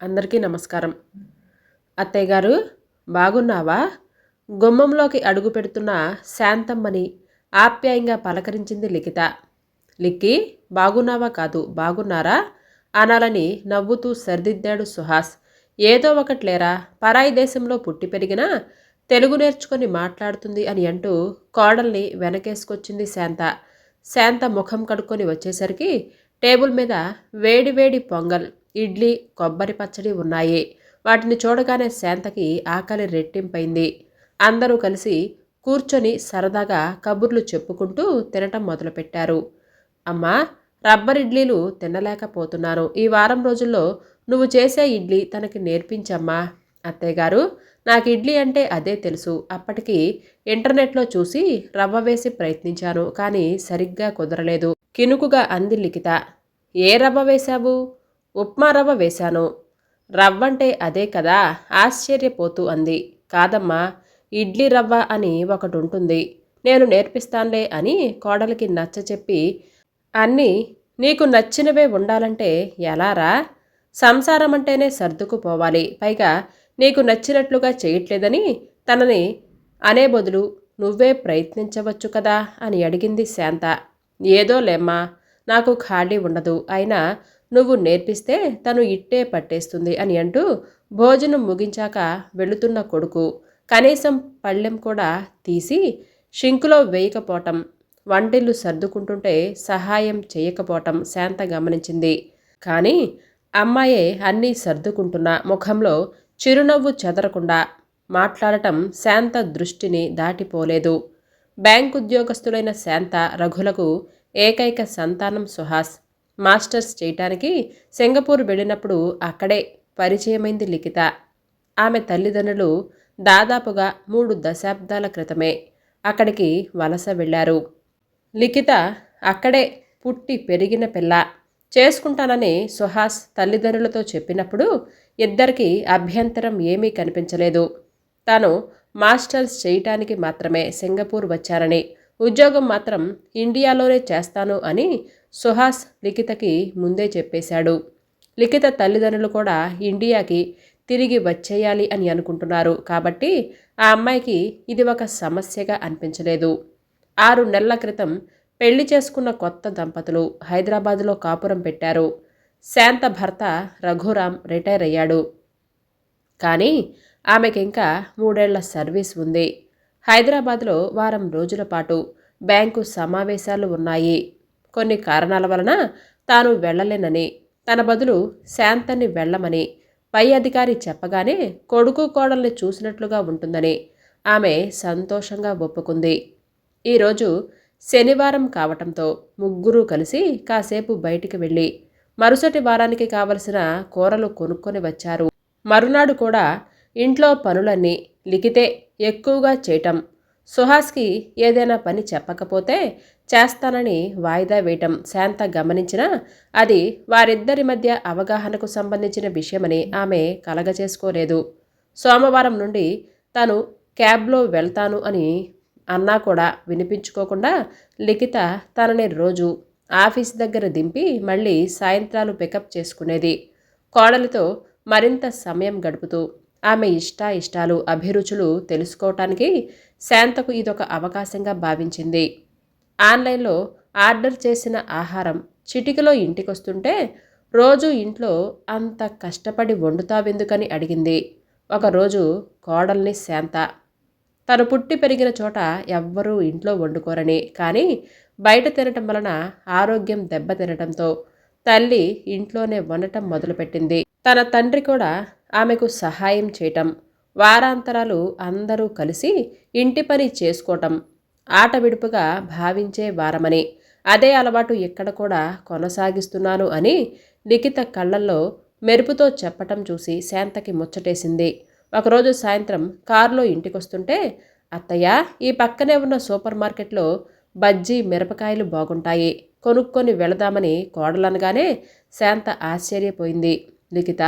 అందరికీ నమస్కారం. అత్తయ్య గారు బాగున్నావా? గుమ్మంలోకి అడుగు పెడుతున్న శాంతమ్మని ఆప్యాయంగా పలకరించింది లిఖిత. లిక్కి బాగున్నావా కాదు బాగున్నారా? అనాలని నవ్వుతూ సరిదిద్దాడు సుహాస్. ఏదో ఒకట్లేరా పరాయి దేశంలో పుట్టి పెరిగినా తెలుగు నేర్చుకొని మాట్లాడుతుంది అని అంటూ కోడల్ని వెనకేసుకొచ్చింది శాంత. శాంత ముఖం కడుక్కొని వచ్చేసరికి టేబుల్ మీద వేడి వేడి పొంగల్ ఇడ్లీ కొబ్బరి పచ్చడి ఉన్నాయి. వాటిని చూడగానే శాంతకి ఆకలి రెట్టింపైంది. అందరూ కలిసి కూర్చొని సరదాగా కబుర్లు చెప్పుకుంటూ తినటం మొదలుపెట్టారు. అమ్మా రబ్బర్ ఇడ్లీలు తినలేకపోతున్నాను. ఈ వారం రోజుల్లో నువ్వు చేసే ఇడ్లీ తనకి నేర్పించమ్మా. అత్తయ్యగారు నాకు ఇడ్లీ అంటే అదే తెలుసు. అప్పటికి ఇంటర్నెట్లో చూసి రవ్వ వేసి ప్రయత్నించాను కానీ సరిగ్గా కుదరలేదు. కినుకుగా అంది లిఖిత. ఏ రవ్వ వేశావు? ఉప్మా రవ్వ వేశాను. రవ్వంటే అదే కదా? ఆశ్చర్యపోతూ అంది. కాదమ్మా ఇడ్లీ రవ్వ అని ఒకటి ఉంటుంది నేను నేర్పిస్తానులే అని కోడలికి నచ్చ చెప్పి అన్నీ నీకు నచ్చినవే ఉండాలంటే ఎలారా? సంసారం అంటేనే సర్దుకుపోవాలి. పైగా నీకు నచ్చినట్లుగా చేయట్లేదని తనని అనే బదులు నువ్వే ప్రయత్నించవచ్చు కదా అని అడిగింది శాంత. ఏదో లేమ్మా నాకు ఖాళీ ఉండదు. అయినా నువ్వు నేర్పిస్తే తను ఇట్టే పట్టేస్తుంది అని అంటూ భోజనం ముగించాక వెళుతున్న కొడుకు. కనీసం పళ్ళెం కూడా తీసి షింకులో వేయకపోవటం వంటిల్లు సర్దుకుంటుంటే సహాయం చేయకపోవటం శాంత గమనించింది. కానీ అమ్మాయే అన్నీ సర్దుకుంటున్న ముఖంలో చిరునవ్వు చెదరకుండా మాట్లాడటం శాంత దృష్టిని దాటిపోలేదు. బ్యాంక్ ఉద్యోగస్తుడైన శాంత రఘులకు ఏకైక సంతానం సుహాస్ మాస్టర్స్ చేయటానికి సింగపూర్ వెళ్ళినప్పుడు అక్కడే పరిచయమైంది లిఖిత. ఆమె తల్లిదండ్రులు దాదాపుగా మూడు దశాబ్దాల క్రితమే అక్కడికి వలస వెళ్ళారు. లిఖిత అక్కడే పుట్టి పెరిగిన పిల్ల. చేసుకుంటానని సుహాస్ తల్లిదండ్రులతో చెప్పినప్పుడు ఇద్దరికి అభ్యంతరం ఏమీ కనిపించలేదు. తాను మాస్టర్స్ చేయటానికి మాత్రమే సింగపూర్ వచ్చారని ఉద్యోగం మాత్రం ఇండియాలోనే చేస్తాను అని సుహాస్ లిఖితకి ముందే చెప్పేశాడు. లిఖిత తల్లిదండ్రులు కూడా ఇండియాకి తిరిగి వచ్చేయాలి అని అనుకుంటున్నారు. కాబట్టి ఆ అమ్మాయికి ఇది ఒక సమస్యగా అనిపించలేదు. ఆరు నెలల క్రితం పెళ్ళి చేసుకున్న కొత్త దంపతులు హైదరాబాదులో కాపురం పెట్టారు. శాంత భర్త రఘురాం రిటైర్ అయ్యాడు. కానీ ఆమెకింకా మూడేళ్ళ సర్వీస్ ఉంది. హైదరాబాద్లో వారం రోజుల పాటు బ్యాంకు సమావేశాలు ఉన్నాయి. కొన్ని కారణాల వలన తాను వెళ్ళలేనని తన బదులు శాంతని వెళ్ళమని పై అధికారి చెప్పగానే కొడుకు కోడల్ని చూసినట్లుగా ఉంటుందని ఆమె సంతోషంగా ఒప్పుకుంది. ఈరోజు శనివారం కావటంతో ముగ్గురు కలిసి కాసేపు బయటికి వెళ్ళి మరుసటి వారానికి కావలసిన కూరలు కొనుక్కొని వచ్చారు. మరునాడు కూడా ఇంట్లో పనులన్నీ లిఖితే ఎక్కువగా చేయటం. సుహాస్కి ఏదైనా పని చెప్పకపోతే చేస్తానని వాయిదా వేయటం శాంత గమనించినా అది వారిద్దరి మధ్య అవగాహనకు సంబంధించిన విషయమని ఆమె కలగచేసుకోలేదు సోమవారం నుండి తను క్యాబ్లో వెళ్తాను అని అన్నా కూడా వినిపించుకోకుండా లిఖిత తనని రోజు ఆఫీస్ దగ్గర దింపి మళ్ళీ సాయంత్రాలు పికప్ చేసుకునేది. కోడలితో మరింత సమయం గడుపుతూ ఆమె ఇష్ట ఇష్టాలు అభిరుచులు తెలుసుకోవటానికి శాంతకు ఇదొక అవకాశంగా భావించింది. ఆన్లైన్లో ఆర్డర్ చేసిన ఆహారం చిటికలో ఇంటికొస్తుంటే రోజు ఇంట్లో అంత కష్టపడి వండుతావెందుకని అడిగింది. ఒకరోజు కోడల్ని శాంత. తను పుట్టి పెరిగిన చోట ఎవ్వరూ ఇంట్లో వండుకోరని కానీ బయట తినటం వలన ఆరోగ్యం దెబ్బతినటంతో తల్లి ఇంట్లోనే వండటం మొదలుపెట్టింది. తన తండ్రి కూడా ఆమెకు సహాయం చేయటం వారాంతరాలు అందరూ కలిసి ఇంటి పని చేసుకోవటం ఆట విడుపుగా భావించే వారమని. అదే అలవాటు ఇక్కడ కూడా కొనసాగిస్తున్నాను అని లిఖిత కళ్ళల్లో మెరుపుతో చెప్పటం చూసి శాంతకి ముచ్చటేసింది. ఒకరోజు సాయంత్రం కారులో ఇంటికొస్తుంటే అత్తయ్య ఈ పక్కనే ఉన్న సూపర్ మార్కెట్లో బజ్జీ మిరపకాయలు బాగుంటాయి. కొనుక్కొని వెళదామని కోడలనగానే శాంత ఆశ్చర్యపోయింది. లిఖిత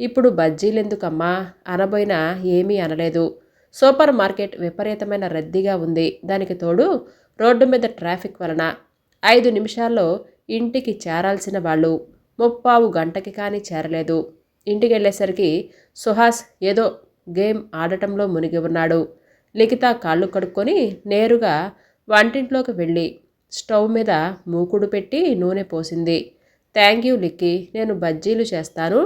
ఇప్పుడు బజ్జీలెందుకమ్మా? అనబోయినా ఏమీ అనలేదు. సూపర్ మార్కెట్ విపరీతమైన రద్దీగా ఉంది. దానికి తోడు రోడ్డు మీద ట్రాఫిక్ వలన ఐదు నిమిషాల్లో ఇంటికి చేరాల్సిన వాళ్ళు ముప్పావు గంటకి కానీ చేరలేదు. ఇంటికి వెళ్ళేసరికి సుహాస్ ఏదో గేమ్ ఆడటంలో మునిగి ఉన్నాడు. లిఖిత కాళ్ళు కడుక్కొని నేరుగా వంటింట్లోకి వెళ్ళి స్టవ్ మీద మూకుడు పెట్టి నూనె పోసింది. థ్యాంక్ యూ లిక్కి నేను బజ్జీలు చేస్తాను.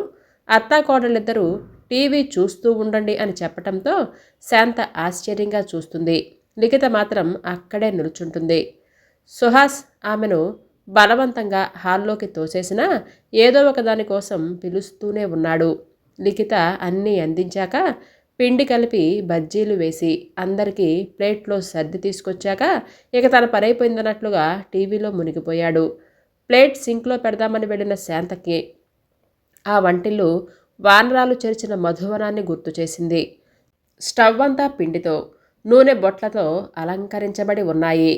అత్తా కోడలిద్దరూ టీవీ చూస్తూ ఉండండి అని చెప్పటంతో శాంత ఆశ్చర్యంగా చూస్తుంది. లిఖిత మాత్రం అక్కడే నిలుచుంటుంది. సుహాస్ ఆమెను బలవంతంగా హాల్లోకి తోసేసినా ఏదో ఒకదాని కోసం పిలుస్తూనే ఉన్నాడు. లిఖిత అన్నీ అందించాక పిండి కలిపి బజ్జీలు వేసి అందరికీ ప్లేట్లో సర్ది తీసుకొచ్చాక ఇక తన పరైపోయిందన్నట్లుగా టీవీలో మునిగిపోయాడు. ప్లేట్ సింక్లో పెడదామని వెళ్ళిన శాంతకి ఆ వంటిల్లు వానరాలు చెరిచిన మధువనాన్ని గుర్తు చేసింది. స్టవ్ అంతా పిండితో నూనె బొట్లతో అలంకరించబడి ఉన్నాయి.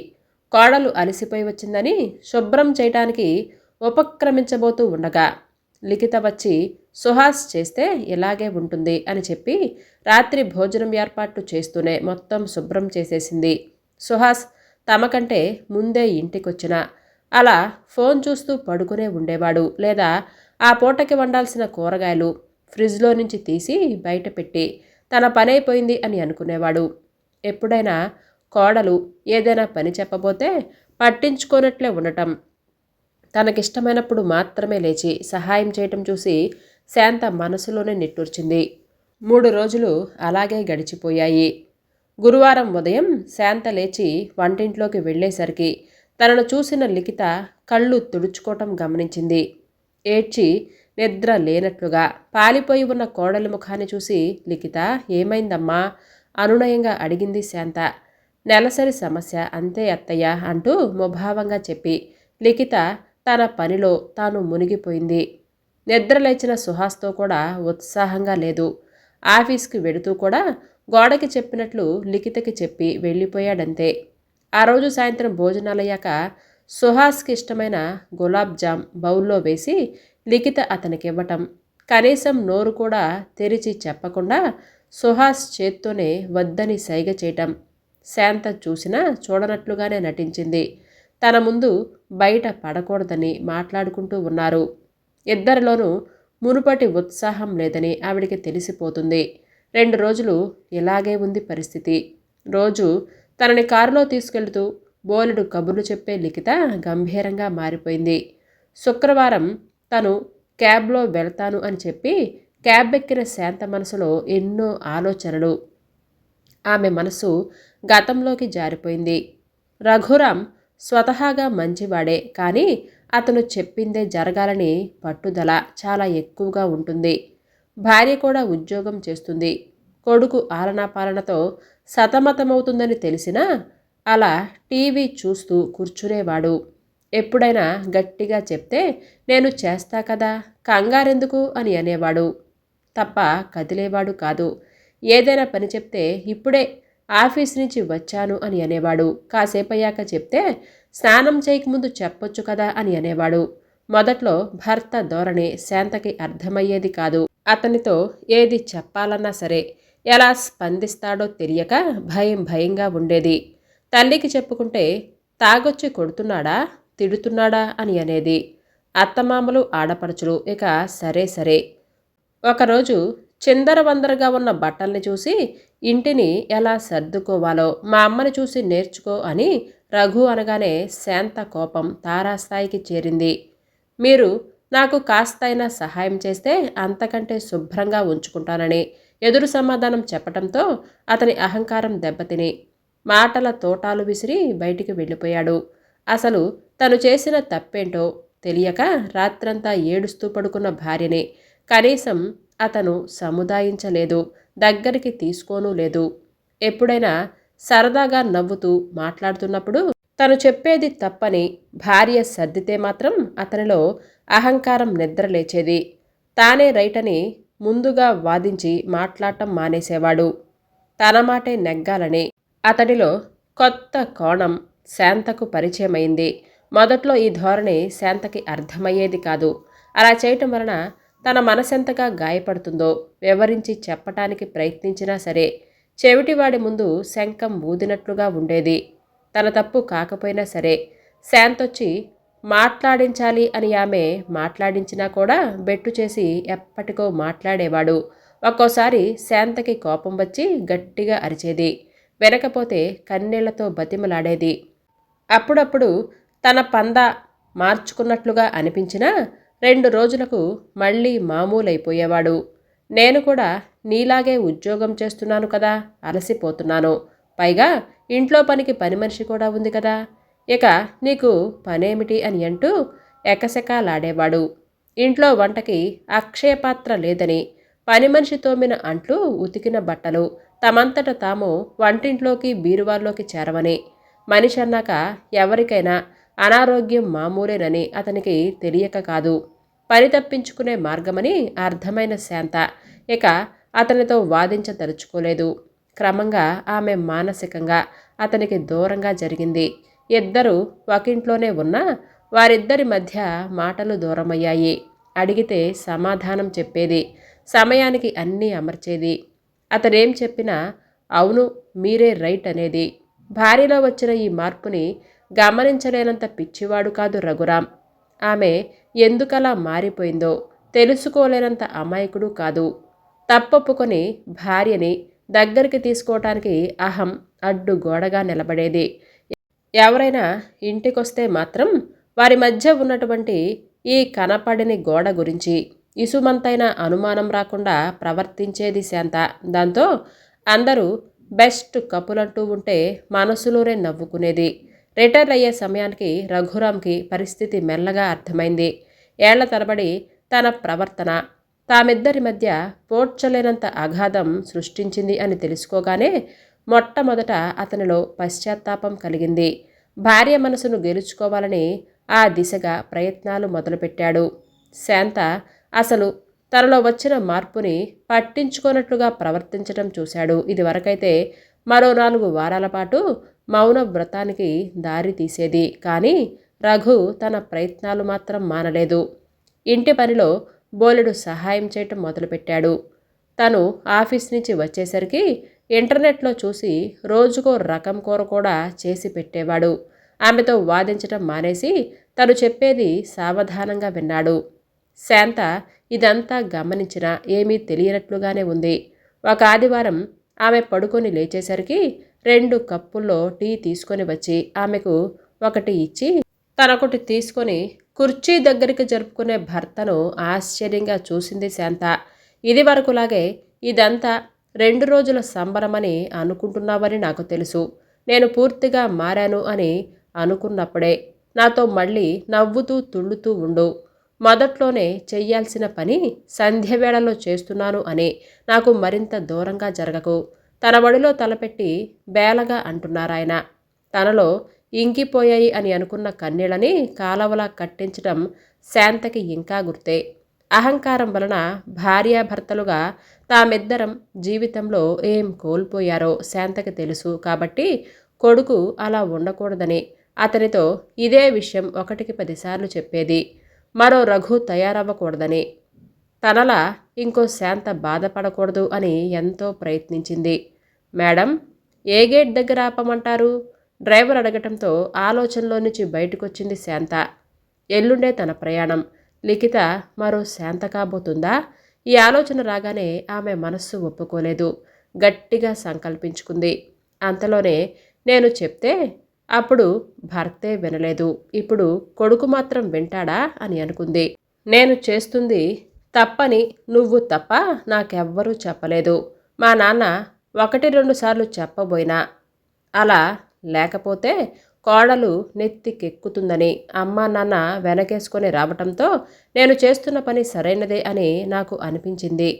కోడలు అలసిపోయి వచ్చిందని శుభ్రం చేయటానికి ఉపక్రమించబోతూ ఉండగా లిఖిత వచ్చి సుహాస్ చేస్తే ఇలాగే ఉంటుంది అని చెప్పి రాత్రి భోజనం ఏర్పాట్లు చేస్తూనే మొత్తం శుభ్రం చేసేసింది. సుహాస్ తమకంటే ముందే ఇంటికొచ్చిన అలా ఫోన్ చూస్తూ పడుకునే ఉండేవాడు లేదా ఆ పూటకి వండాల్సిన కూరగాయలు ఫ్రిడ్జ్లో నుంచి తీసి బయట పెట్టి తన పనైపోయింది అని అనుకునేవాడు. ఎప్పుడైనా కోడలు ఏదైనా పని చెప్పబోతే పట్టించుకోనట్లే ఉండటం. తనకిష్టమైనప్పుడు మాత్రమే లేచి సహాయం చేయటం చూసి శాంత మనసులోనే నిట్టూర్చింది. మూడు రోజులు అలాగే గడిచిపోయాయి. గురువారం ఉదయం శాంత లేచి వంటింట్లోకి వెళ్ళేసరికి తనను చూసిన లిఖిత కళ్ళు తుడుచుకోవటం గమనించింది. ఏడ్చి నిద్ర లేనట్లుగా పాలిపోయి ఉన్న కోడలి ముఖాన్ని చూసి లిఖిత ఏమైందమ్మా? అనునయంగా అడిగింది శాంత. నెలసరి సమస్య అంతే అత్తయ్య అంటూ ముభావంగా చెప్పి లిఖిత తన పనిలో తాను మునిగిపోయింది. నిద్రలేచిన సుహాస్తో కూడా ఉత్సాహంగా లేదు. ఆఫీస్కి వెడుతూ కూడా గోడకి చెప్పినట్లు లిఖితకి చెప్పి వెళ్ళిపోయాడంతే. ఆ రోజు సాయంత్రం భోజనాలయ్యాక సుహాస్కి ఇష్టమైన గులాబ్ జామ్ బౌల్లో వేసి లిఖిత అతనికి ఇవ్వటం కనీసం నోరు కూడా తెరిచి చెప్పకుండా సుహాస్ చేత్తోనే వద్దని సైగ చేయటం. శాంత చూసినా చూడనట్లుగానే నటించింది. తన ముందు బయట పడకూడదని మాట్లాడుకుంటూ ఉన్నారు. ఇద్దరిలోనూ మునుపటి ఉత్సాహం లేదని ఆవిడికి తెలిసిపోతుంది. రెండు రోజులు ఇలాగే ఉంది పరిస్థితి. రోజు తనని కారులో తీసుకెళ్తూ బోలెడు కబుర్లు చెప్పే లిఖిత గంభీరంగా మారిపోయింది. శుక్రవారం తను క్యాబ్లో వెళ్తాను అని చెప్పి క్యాబ్ ఎక్కిన శాంత మనసులో ఎన్నో ఆలోచనలు. ఆమె మనసు గతంలోకి జారిపోయింది. రఘురాం స్వతహాగా మంచివాడే కానీ అతను చెప్పిందే జరగాలని పట్టుదల చాలా ఎక్కువగా ఉంటుంది. భార్య కూడా ఉద్యోగం చేస్తుంది. కొడుకు ఆలనా పాలనతో సతమతమవుతుందని తెలిసినా అలా టీవీ చూస్తూ కూర్చునేవాడు. ఎప్పుడైనా గట్టిగా చెప్తే నేను చేస్తా కదా కంగారెందుకు? అని అనేవాడు. తప్ప కదిలేవాడు కాదు. ఏదైనా పని చెప్తే ఇప్పుడే ఆఫీస్ నుంచి వచ్చాను అని అనేవాడు. కాసేపయ్యాక చెప్తే స్నానం చేయకముందు చెప్పొచ్చు కదా అని అనేవాడు. మొదట్లో భర్త ధోరణి శాంతకి అర్థమయ్యేది కాదు. అతనితో ఏది చెప్పాలన్నా సరే ఎలా స్పందిస్తాడో తెలియక భయం భయంగా ఉండేది. తల్లికి చెప్పుకుంటే తాగొచ్చి కొడుతున్నాడా? తిడుతున్నాడా? అని అనేది. అత్తమామలు ఆడపడుచులు ఇక సరే సరే. ఒకరోజు చిందరవందరగా ఉన్న బట్టల్ని చూసి ఇంటిని ఎలా సర్దుకోవాలో మా అమ్మని చూసి నేర్చుకో అని రఘు అనగానే శాంత కోపం తారాస్థాయికి చేరింది. మీరు నాకు కాస్తైనా సహాయం చేస్తే అంతకంటే శుభ్రంగా ఉంచుకుంటానని ఎదురు సమాధానం చెప్పటంతో అతని అహంకారం దెబ్బతిని. మాటల తోటాలు విసిరి బయటికి వెళ్ళిపోయాడు. అసలు తను చేసిన తప్పేంటో తెలియక రాత్రంతా ఏడుస్తూ పడుకున్న భార్యని. కనీసం అతను సముదాయించలేదు దగ్గరికి తీసుకోనూ లేదు. ఎప్పుడైనా సరదాగా నవ్వుతూ మాట్లాడుతున్నప్పుడు తను చెప్పేది తప్పని భార్య సర్దితే మాత్రం అతనిలో అహంకారం నిద్రలేచేది తానే రైటని ముందుగా వాదించి మాట్లాడటం మానేసేవాడు. తన మాటే నెగ్గాలని అతడిలో కొత్త కోణం శాంతకు పరిచయమైంది. మొదట్లో ఈ ధోరణి శాంతకి అర్థమయ్యేది కాదు. అలా చేయటం వలన తన మనసెంతగా గాయపడుతుందో వివరించి చెప్పటానికి ప్రయత్నించినా సరే చెవిటివాడి ముందు శంఖం ఊదినట్లుగా ఉండేది. తన తప్పు కాకపోయినా సరే శాంతొచ్చి మాట్లాడించాలి అని ఆమె మాట్లాడించినా కూడా బెట్టు చేసి ఎప్పటికో మాట్లాడేవాడు. ఒక్కోసారి శాంతకి కోపం వచ్చి గట్టిగా అరిచేది. వెనకపోతే కన్నీళ్ళతో బతిమలాడేది. అప్పుడప్పుడు తన పంద మార్చుకున్నట్లుగా అనిపించినా రెండు రోజులకు మళ్ళీ మామూలైపోయేవాడు. నేను కూడా నీలాగే ఉద్యోగం చేస్తున్నాను కదా అలసిపోతున్నాను. పైగా ఇంట్లో పనికి పని మనిషి కూడా ఉంది కదా. ఇక నీకు పనేమిటి అని అంటూ ఎకసెకాలాడేవాడు. ఇంట్లో వంటకి అక్షయపాత్ర లేదని పని మనిషి తోమిన అంట్లు ఉతికిన బట్టలు తమంతట తాము వంటింట్లోకి బీరువాల్లోకి చేరవని మనిషి అన్నాక ఎవరికైనా అనారోగ్యం మామూలేనని అతనికి తెలియక కాదు. పని తప్పించుకునే మార్గమని అర్థమైన శాంత. ఇక అతనితో వాదించదలుచుకోలేదు. క్రమంగా ఆమె మానసికంగా అతనికి దూరంగా జరిగింది. ఇద్దరు ఒకింట్లోనే ఉన్నా వారిద్దరి మధ్య మాటలు దూరమయ్యాయి. అడిగితే సమాధానం చెప్పేది సమయానికి అన్నీ అమర్చేది. అతనేం చెప్పినా అవును మీరే రైట్ అనేది. భార్యలో వచ్చిన ఈ మార్పుని గమనించలేనంత పిచ్చివాడు కాదు రఘురాం. ఆమె ఎందుకలా మారిపోయిందో తెలుసుకోలేనంత అమాయకుడు కాదు. తప్పొప్పుకొని భార్యని దగ్గరికి తీసుకోవటానికి అహం అడ్డు గోడగా నిలబడేది. ఎవరైనా ఇంటికొస్తే మాత్రం వారి మధ్య ఉన్నటువంటి ఈ కనపడిని గోడ గురించి ఇసుమంతైన అనుమానం రాకుండా ప్రవర్తించేది శాంత దాంతో అందరూ బెస్ట్ కపులంటూ ఉంటే మనసులోనే నవ్వుకునేది. రిటైర్ అయ్యే సమయానికి రఘురామ్కి పరిస్థితి మెల్లగా అర్థమైంది. ఏళ్ళ తరబడి తన ప్రవర్తన తామిద్దరి మధ్య పోడ్చలేనంత అగాధం సృష్టించింది అని తెలుసుకోగానే మొట్టమొదట అతనిలో పశ్చాత్తాపం కలిగింది. భార్య మనసును గెలుచుకోవాలని ఆ దిశగా ప్రయత్నాలు మొదలుపెట్టాడు. శాంత అసలు తనలో వచ్చిన మార్పుని పట్టించుకోనట్లుగా ప్రవర్తించడం చూశాడు. ఇదివరకైతే మరో నాలుగు వారాల పాటు మౌన వ్రతానికి దారి తీసేది. కానీ రఘు తన ప్రయత్నాలు మాత్రం మానలేదు. ఇంటి పనిలో బోలెడు సహాయం చేయటం మొదలుపెట్టాడు. తను ఆఫీస్ నుంచి వచ్చేసరికి ఇంటర్నెట్లో చూసి రోజుకో రకం కూర కూడా చేసి పెట్టేవాడు. ఆమెతో వాదించటం మానేసి తను చెప్పేది సావధానంగా విన్నాడు. శాంత ఇదంతా గమనించినా ఏమీ తెలియనట్లుగానే ఉంది. ఒక ఆదివారం ఆమె పడుకొని లేచేసరికి రెండు కప్పుల్లో టీ తీసుకొని వచ్చి ఆమెకు ఒకటి ఇచ్చి తనొకటి తీసుకొని కుర్చీ దగ్గరికి జరుపుకునే భర్తను ఆశ్చర్యంగా చూసింది శాంత. ఇది వరకులాగే ఇదంతా రెండు రోజుల సంబరమని అనుకుంటున్నావని నాకు తెలుసు. నేను పూర్తిగా మారాను అని అనుకున్నప్పుడే నాతో మళ్ళీ నవ్వుతూ తుళ్ళుతూ ఉండు. మొదట్లోనే చెయ్యాల్సిన పని సంధ్యవేళలో చేస్తున్నాను అని నాకు మరింత దూరంగా జరగకు. తన వడిలో తలపెట్టి బేలగా అంటున్నారాయన. తనలో ఇంకిపోయాయి అని అనుకున్న కన్నీళ్ళని కాలవలా కట్టించడం శాంతకి ఇంకా గుర్తే. అహంకారం వలన భార్యాభర్తలుగా తామిద్దరం జీవితంలో ఏం కోల్పోయారో శాంతకి తెలుసు కాబట్టి కొడుకు అలా ఉండకూడదని అతనితో ఇదే విషయం ఒకటికి పదిసార్లు చెప్పేది. మరో రఘు తయారవ్వకూడదని. తనలా ఇంకో శాంత బాధపడకూడదు అని ఎంతో ప్రయత్నించింది. మేడం ఏ గేట్ దగ్గర ఆపమంటారు? డ్రైవర్ అడగటంతో ఆలోచనలో నుంచి బయటకొచ్చింది శాంత. ఎల్లుండే తన ప్రయాణం. లిఖిత మరో శాంత కాబోతుందా? ఈ ఆలోచన రాగానే ఆమె మనస్సు ఒప్పుకోలేదు. గట్టిగా సంకల్పించుకుంది. అంతలోనే నేను చెప్తే అప్పుడు భర్తే వినలేదు. ఇప్పుడు కొడుకు మాత్రం వింటాడా అని అనుకుంది. నేను చేస్తుంది తప్పని నువ్వు తప్ప నాకెవ్వరూ చెప్పలేదు. మా నాన్న ఒకటి రెండు సార్లు చెప్పబోయినా. అలా లేకపోతే కోడలు నెత్తికెక్కుతుందని అమ్మ నాన్న వెనకేసుకొని రావటంతో నేను చేస్తున్న పని సరైనదే అని నాకు అనిపించింది.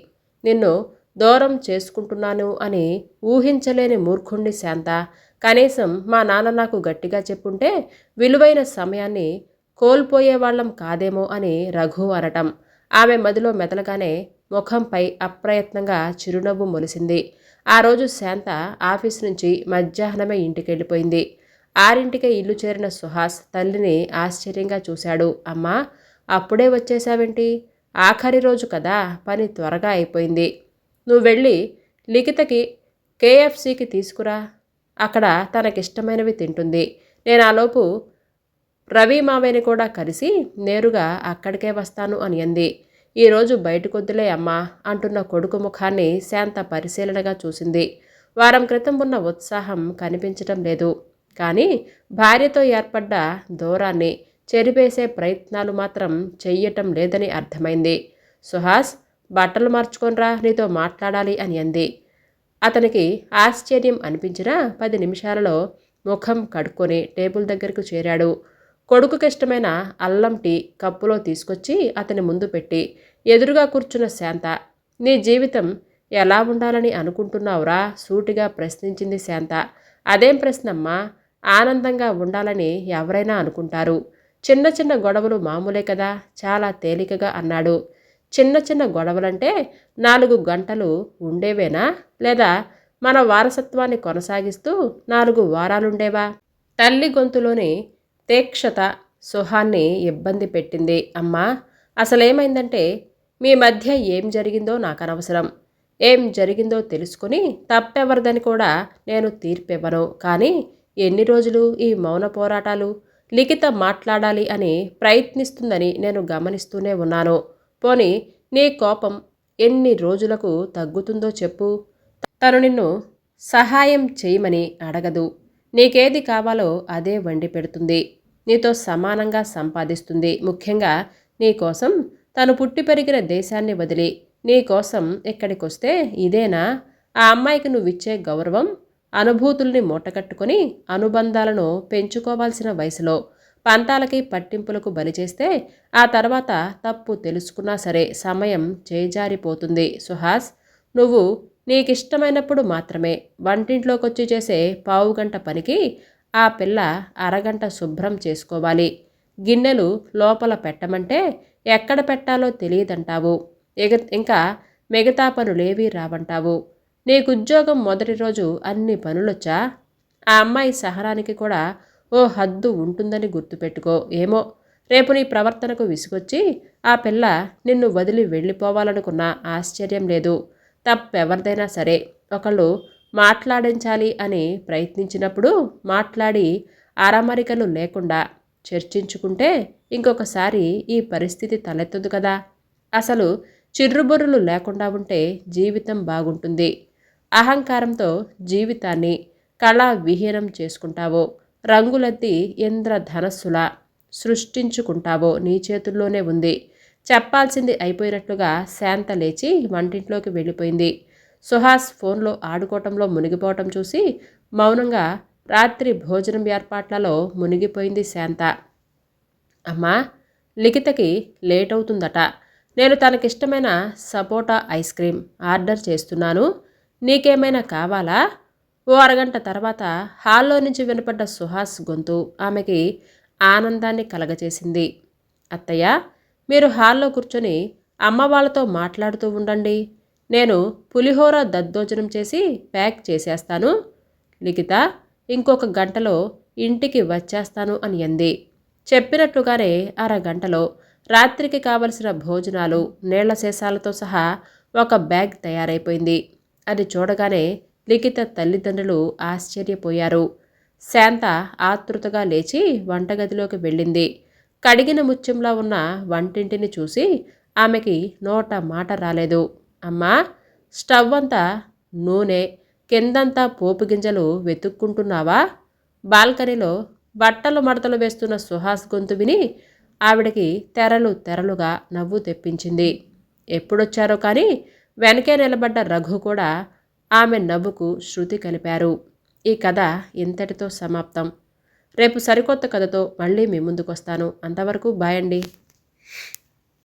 నిన్ను దూరం చేసుకుంటున్నాను అని ఊహించలేని మూర్ఖుణ్ణి శాంత కనీసం మా నాన్న నాకు గట్టిగా చెప్పుంటే విలువైన సమయాన్ని కోల్పోయేవాళ్ళం కాదేమో అని రఘు అనటం. ఆమె మదిలో మెదలగానే ముఖంపై అప్రయత్నంగా చిరునవ్వు మొలిసింది. ఆ రోజు శాంత ఆఫీస్ నుంచి మధ్యాహ్నమే ఇంటికి వెళ్ళిపోయింది ఆరింటికే ఇల్లు చేరిన సుహాస్ తల్లిని ఆశ్చర్యంగా చూశాడు. అమ్మా అప్పుడే వచ్చేసావేంటి ఆఖరి రోజు కదా పని త్వరగా అయిపోయింది. నువ్వు వెళ్ళి లిఖితకి కేఎఫ్సికి తీసుకురా. అక్కడ తనకిష్టమైనవి తింటుంది. నేను ఆలోపు రవి మావయ్యని కూడా కలిసి నేరుగా అక్కడికే వస్తాను అని అంది. ఈరోజు బయటకొద్దులే అమ్మా అంటున్న కొడుకు ముఖాన్ని శాంత పరిశీలనగా చూసింది. వారం క్రితం ఉన్న ఉత్సాహం కనిపించటం లేదు. కానీ భార్యతో ఏర్పడ్డ దూరాన్ని చెరిపేసే ప్రయత్నాలు మాత్రం చెయ్యటం లేదని అర్థమైంది. సుహాస్ బట్టలు మార్చుకొనిరా నీతో మాట్లాడాలి అని అంది. అతనికి ఆశ్చర్యం అనిపించిన పది నిమిషాలలో ముఖం కడుక్కొని టేబుల్ దగ్గరకు చేరాడు. కొడుకుకి ఇష్టమైన అల్లం టీ కప్పులో తీసుకొచ్చి అతని ముందు పెట్టి ఎదురుగా కూర్చున్న శాంత నీ జీవితం ఎలా ఉండాలని అనుకుంటున్నావురా? సూటిగా ప్రశ్నించింది శాంత. అదేం ప్రశ్నమ్మా? ఆనందంగా ఉండాలని ఎవరైనా అనుకుంటారు. చిన్న చిన్న గొడవలు మామూలే కదా? చాలా తేలికగా అన్నాడు. చిన్న చిన్న గొడవలంటే నాలుగు గంటలు ఉండేవేనా? లేదా మన వారసత్వాన్ని కొనసాగిస్తూ నాలుగు వారాలుండేవా? తల్లి గొంతులోని తీక్షత సుహాన్ని ఇబ్బంది పెట్టింది. అమ్మా అసలేమైందంటే మీ మధ్య ఏం జరిగిందో నాకు అనవసరం ఏం జరిగిందో తెలుసుకుని తప్పెవరిదని కూడా నేను తీర్పివ్వను. కానీ ఎన్ని రోజులు ఈ మౌన పోరాటాలు లిఖిత మాట్లాడాలి అని ప్రయత్నిస్తుందని నేను గమనిస్తూనే ఉన్నాను. పోని నీ కోపం ఎన్ని రోజులకు తగ్గుతుందో చెప్పు. తను నిన్ను సహాయం చేయమని అడగదు. నీకేది కావాలో అదే వండి పెడుతుంది. నీతో సమానంగా సంపాదిస్తుంది. ముఖ్యంగా నీకోసం తను పుట్టి పెరిగిన దేశాన్ని వదిలి నీకోసం ఇక్కడికొస్తే ఇదేనా? ఆ అమ్మాయికి నువ్విచ్చే గౌరవం అనుభూతుల్ని మూటకట్టుకొని అనుబంధాలను పెంచుకోవాల్సిన వయసులో పంతాలకి పట్టింపులకు బలిచేస్తే ఆ తర్వాత తప్పు తెలుసుకున్నా సరే సమయం చేజారిపోతుంది. సుహాస్ నువ్వు నీకిష్టమైనప్పుడు మాత్రమే వంటింట్లోకొచ్చి చేసే పావుగంట పనికి ఆ పిల్ల అరగంట శుభ్రం చేసుకోవాలి. గిన్నెలు లోపల పెట్టమంటే ఎక్కడ పెట్టాలో తెలియదంటావు. ఎగ ఇంకా మిగతా పనులేవీ రావంటావు. నీకు ఉద్యోగం మొదటి రోజు అన్ని పనులొచ్చా? ఆ అమ్మాయి సహనానికి కూడా ఓ హద్దు ఉంటుందని గుర్తుపెట్టుకో. ఏమో? రేపు నీ ప్రవర్తనకు విసుగొచ్చి ఆ పిల్ల నిన్ను వదిలి వెళ్ళిపోవాలనుకున్న ఆశ్చర్యం లేదు. తప్పెవరిదైనా సరే ఒకళ్ళు మాట్లాడించాలి అని ప్రయత్నించినప్పుడు మాట్లాడి అరమరికలు లేకుండా చర్చించుకుంటే ఇంకొకసారి ఈ పరిస్థితి తలెత్తదు కదా. అసలు చిర్రుబొర్రులు లేకుండా ఉంటే జీవితం బాగుంటుంది. అహంకారంతో జీవితాన్ని కళా విహీనం చేసుకుంటావో. రంగులద్ది ఇంద్రధనస్సులా సృష్టించుకుంటావో నీ చేతుల్లోనే ఉంది. చెప్పాల్సింది అయిపోయినట్లుగా శాంత లేచి వంటింట్లోకి వెళ్ళిపోయింది. సుహాస్ ఫోన్లో ఆడుకోవటంలో మునిగిపోవటం చూసి మౌనంగా రాత్రి భోజనం ఏర్పాట్లలో మునిగిపోయింది శాంత. అమ్మా లిఖితకి లేట్ అవుతుందట నేను తనకిష్టమైన సపోటా ఐస్ క్రీమ్ ఆర్డర్ చేస్తున్నాను. నీకేమైనా కావాలా? ఓ అరగంట తర్వాత హాల్లో నుంచి వినపడ్డ సుహాస్ గొంతు ఆమెకి ఆనందాన్ని కలగచేసింది అత్తయ్య మీరు హాల్లో కూర్చొని అమ్మ వాళ్ళతో మాట్లాడుతూ ఉండండి. నేను పులిహోర దద్దోజనం చేసి ప్యాక్ చేసేస్తాను. లిఖిత ఇంకొక గంటలో ఇంటికి వచ్చేస్తాను అని అంది. చెప్పినట్లుగానే అరగంటలో రాత్రికి కావలసిన భోజనాలు నీళ్ళ శేషాలతో సహా ఒక బ్యాగ్ తయారైపోయింది. అది చూడగానే లిఖిత తల్లిదండ్రులు ఆశ్చర్యపోయారు. శాంత ఆతృతగా లేచి వంటగదిలోకి వెళ్ళింది. కడిగిన ముత్యంలా ఉన్న వంటింటిని చూసి ఆమెకి నోట మాట రాలేదు. అమ్మా! స్టవ్ అంతా నూనె కిందంతా పోపు గింజలు వెతుక్కుంటున్నావా? బాల్కనీలో బట్టలు మడతలు వేస్తున్న సుహాస్ గొంతు విని ఆవిడకి తెరలు తెరలుగా నవ్వు తెప్పించింది. ఎప్పుడొచ్చారో కానీ వెనకే నిలబడ్డ రఘు కూడా ఆమె నవ్వుకు శృతి కలిపారు. ఈ కథ ఇంతటితో సమాప్తం. రేపు సరికొత్త కథతో మళ్ళీ మీ ముందుకు వస్తాను అంతవరకు బాయండి